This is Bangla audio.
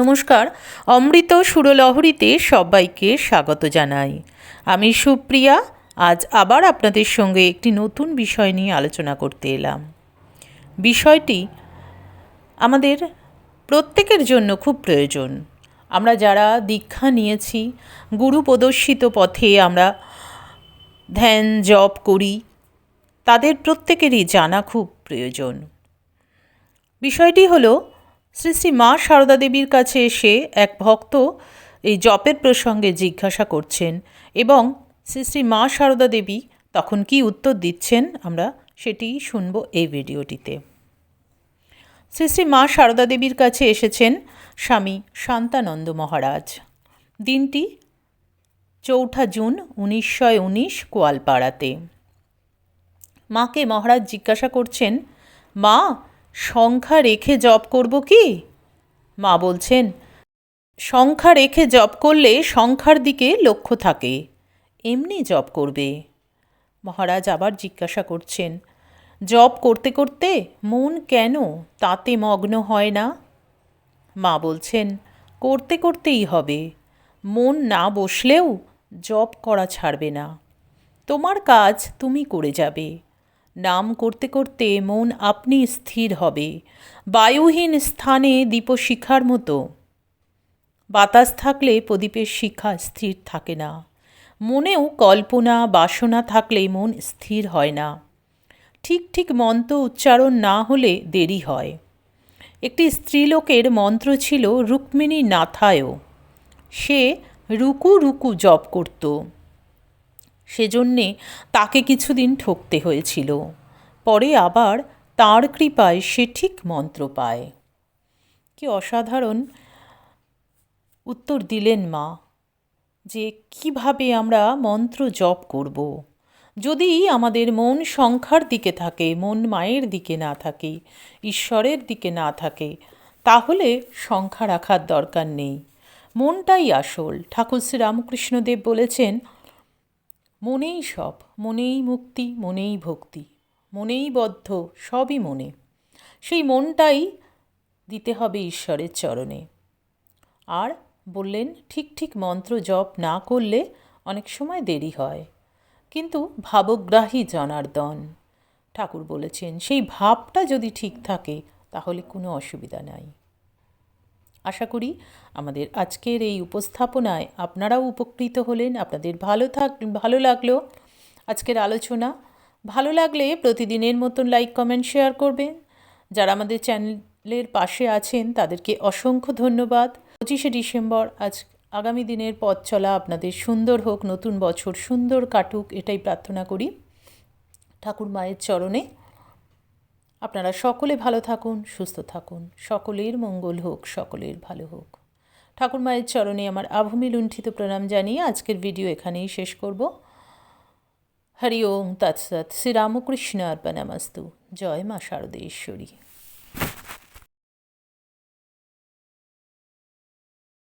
নমস্কার। অমৃত সুরলহরীতে সবাইকে স্বাগত জানাই। আমি সুপ্রিয়া, আজ আবার আপনাদের সঙ্গে একটি নতুন বিষয় নিয়ে আলোচনা করতে এলাম। বিষয়টি আমাদের প্রত্যেকের জন্য খুব প্রয়োজন। আমরা যারা দীক্ষা নিয়েছি, গুরু প্রদর্শিত পথে আমরা ধ্যান, জপ করি, তাদের প্রত্যেকেরই জানা খুব প্রয়োজন। বিষয়টি হলো শ্রী শ্রী মা সারদা দেবীর কাছে এসে এক ভক্ত এই জপের প্রসঙ্গে জিজ্ঞাসা করছেন এবং শ্রী শ্রী মা সারদা দেবী তখন কি উত্তর দিচ্ছেন আমরা সেটি শুনব এই ভিডিওটিতে। শ্রী শ্রী মা সারদা দেবীর কাছে এসেছেন স্বামী শান্তানন্দ মহারাজ। দিনটি চৌঠা জুন উনিশশো উনিশ কোয়ালপাড়াতে মাকে মহারাজ জিজ্ঞাসা করছেন, মা সংখ্যা রেখে জপ করব কি? মা বলছেন, সংখ্যা রেখে জপ করলে সংখ্যার দিকে লক্ষ্য থাকে, এমনি জপ করবে। মহারাজ আবার জিজ্ঞাসা করছেন, জপ করতে করতে মন কেন তাতে মগ্ন হয় না? মা বলছেন, করতে করতেই হবে, মন না বসলেও জপ করা ছাড়বে না, তোমার কাজ তুমি করে যাবে। নাম করতে করতে মন আপনি স্থির হবে। বায়ুহীন স্থানে দীপশিখার মতো। বাতাস থাকলে প্রদীপের শিখা স্থির থাকে না। মনেও কল্পনা, বাসনা থাকলে মন স্থির হয় না। ঠিক ঠিক মন্ত্র উচ্চারণ না হলে দেরি হয়। একটি স্ত্রীলোকের মন্ত্র ছিল রুক্মিণী নাথায়ও সে রুকু রুকু জপ করত। সেজন্যে তাকে কিছুদিন ঠকতে হয়েছিল। পরে আবার তাঁর কৃপায় সে ঠিক মন্ত্র পায়। কি অসাধারণ উত্তর দিলেন মা, যে কীভাবে আমরা মন্ত্র জপ করব। যদি আমাদের মন সংখ্যার দিকে থাকে, মন মায়ের দিকে না থাকে, ঈশ্বরের দিকে না থাকে, তাহলে সংখ্যা রাখার দরকার নেই। মনটাই আসল। ঠাকুর শ্রী রামকৃষ্ণদেব বলেছেন মনেই সব, মনেই মুক্তি, মনেই ভক্তি, মনেই বদ্ধ, সবই মনে। সেই মনটাই দিতে হবে ঈশ্বরের চরণে। আর বললেন, ঠিক ঠিক মন্ত্র জপ না করলে অনেক সময় দেরি হয়। কিন্তু ভাবগ্রাহী জনার্দন, ঠাকুর বলেছেন, সেই ভাবটা যদি ঠিক থাকে, তাহলে কোনো অসুবিধা নাই। আশা করি আমাদের আজকের এই উপস্থাপনায় আপনারাও উপকৃত হলেন, আপনাদের ভালো থাক, ভালো লাগল আজকের আলোচনা। ভালো লাগলে প্রতিদিনের মতন লাইক কমেন্ট শেয়ার করবেন। যারা আমাদের চ্যানেলের পাশে আছেন, তাদেরকে অসংখ্য ধন্যবাদ। পঁচিশে ডিসেম্বর, আজ আগামী দিনের পথ চলা আপনাদের সুন্দর হোক, নতুন বছর সুন্দর কাটুক, এটাই প্রার্থনা করি। ঠাকুর মায়ের চরণে আপনারা সকলে ভালো থাকুন, সুস্থ থাকুন। সকলের মঙ্গল হোক, সকলের ভালো হোক। ঠাকুর মায়ের চরণে আমার আভূমি লুণ্ঠিত প্রণাম জানিয়ে আজকের ভিডিও এখানেই শেষ করব। হরি ওম, তৎসৎ। শ্রীরামকৃষ্ণ অর্পণামাস্তু জয় মা শারদেশ্বরী।